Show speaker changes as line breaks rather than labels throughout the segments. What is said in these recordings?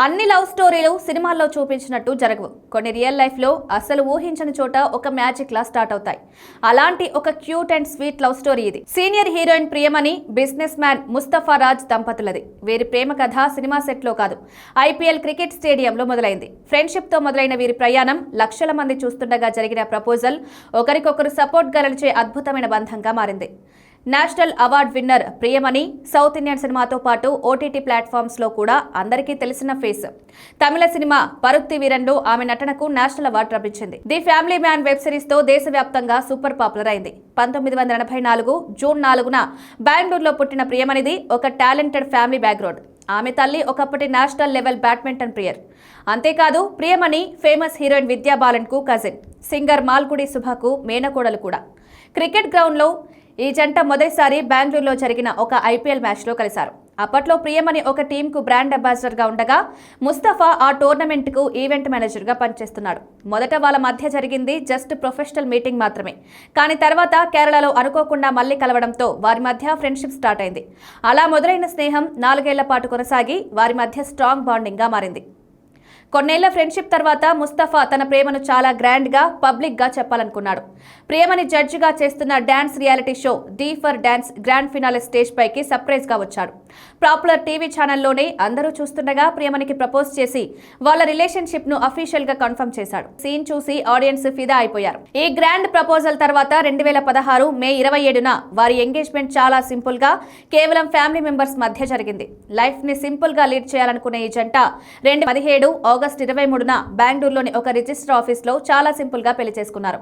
అన్ని లవ్ స్టోరీలు సినిమాల్లో చూపించినట్టు జరగవు. కొన్ని రియల్ లైఫ్లో అసలు ఊహించని చోట ఒక మ్యాజిక్ లా స్టార్ట్ అవుతాయి. అలాంటి ఒక cute and sweet love story ఇది. Senior heroine Priyamani business man Mustafa Raj దంపతులది. వీరి ప్రేమ కథ సినిమా సెట్లో కాదు. ఐపీఎల్ క్రికెట్ స్టేడియంలో మొదలైంది. ఫ్రెండ్షిప్తో మొదలైన వీరి ప్రయాణం లక్షల మంది చూస్తుండగా జరిగిన ప్రపోజల్ ఒకరికొకరు సపోర్ట్ గలచే అద్భుతమైన బంధంగా మారింది. National award winner Priyamani south Indian సినిమాతో పాటు ఓటీటీ ప్లాట్ఫామ్స్లో కూడా అందరికీ తెలిసిన ఫేస్. తమిళ సినిమా పరుత్తి వీరంలో ఆమె నటనకు నేషనల్ అవార్డు లభించింది. ది ఫ్యామిలీ మ్యాన్ వెబ్ సిరీస్తో దేశవ్యాప్తంగా సూపర్ పాపులర్ అయింది. పంతొమ్మిది వందల ఎనభై నాలుగు జూన్ నాలుగున బెంగళూరులో పుట్టిన ప్రియమణిది ఒక టాలెంటెడ్ ఫ్యామిలీ బ్యాక్గ్రౌండ్. ఆమె తల్లి ఒకప్పటి నేషనల్ లెవెల్ బ్యాడ్మింటన్ ప్లేయర్ అంతేకాదు ప్రియమణి ఫేమస్ హీరోయిన్ విద్యా బాలన్కు కజిన్. సింగర్ మాల్గుడి సుభకు మేనకోడలు కూడా. క్రికెట్ గ్రౌండ్లో ఈ జంట మొదటిసారి బెంగళూరులో జరిగిన ఒక ఐపీఎల్ మ్యాచ్లో కలిశారు. అప్పట్లో ప్రియమణి ఒక టీంకు బ్రాండ్ అంబాసిడర్గా ఉండగా ముస్తఫా ఆ టోర్నమెంట్కు ఈవెంట్ మేనేజర్గా పనిచేస్తున్నాడు. మొదట వాళ్ళ మధ్య జరిగింది జస్ట్ ప్రొఫెషనల్ మీటింగ్ మాత్రమే. కానీ తర్వాత కేరళలో అనుకోకుండా మళ్ళీ కలవడంతో వారి మధ్య ఫ్రెండ్షిప్ స్టార్ట్ అయింది. అలా మొదలైన స్నేహం నాలుగేళ్ళ పాటు కొనసాగి వారి మధ్య స్ట్రాంగ్ బాండింగ్గా మారింది. కొన్నేళ్ళ ఫ్రెండ్షిప్ తర్వాత ముస్తఫా తన ప్రేమను చాలా గ్రాండ్గా పబ్లిక్గా చెప్పాలనుకున్నాడు. ప్రేమని జడ్జిగా చేస్తున్న dance reality show D for dance grand finale stage పైకి సర్ప్రైజ్గా వచ్చాడు. పాపులర్ టీవీ ఛానల్లోనే అందరూ చూస్తుండగా ప్రేమనికి ప్రపోజ్ చేసి వాళ్ళ రిలేషన్షిప్ను అఫీషియల్గా కన్ఫర్మ్ చేశాడు. సీన్ చూసి ఆడియన్స్ ఫిదా అయిపోయారు. ఈ గ్రాండ్ ప్రపోజల్ తర్వాత రెండు వేల పదహారు మే ఇరవై ఏడున వారి ఎంగేజ్మెంట్ చాలా సింపుల్గా కేవలం ఫ్యామిలీ మెంబర్స్ మధ్య జరిగింది. లైఫ్ని సింపుల్గా లీడ్ చేయాలనుకునే ఈ జంట రెండు పదిహేడు ఆగస్టు ఆగస్టు ఇరవై మూడున బెంగళూరులోని ఒక రిజిస్టర్ ఆఫీస్లో చాలా సింపుల్గా పెళ్ళి చేసుకున్నారు.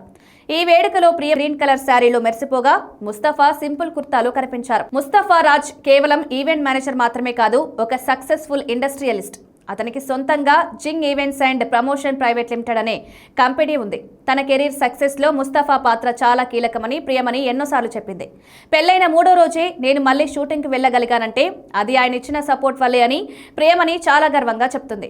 ఈ వేడుకలో ప్రియ గ్రీన్ కలర్ శారీలో మెరిసిపోగా ముస్తఫా సింపుల్ కుర్తాలో కనిపించారు. ముస్తఫా రాజ్ కేవలం ఈవెంట్ మేనేజర్ మాత్రమే కాదు ఒక సక్సెస్ఫుల్ ఇండస్ట్రియలిస్ట్. అతనికి సొంతంగా Zing events and promotion private limited అనే కంపెనీ ఉంది. తన కెరీర్ సక్సెస్లో ముస్తఫా పాత్ర చాలా కీలకమని ప్రియమని ఎన్నోసార్లు చెప్పింది. పెళ్ళైన మూడో రోజే నేను మళ్ళీ షూటింగ్కి వెళ్ళగలిగానంటే అది ఆయన ఇచ్చిన సపోర్ట్ వల్లే అని ప్రియమని చాలా గర్వంగా చెప్తుంది.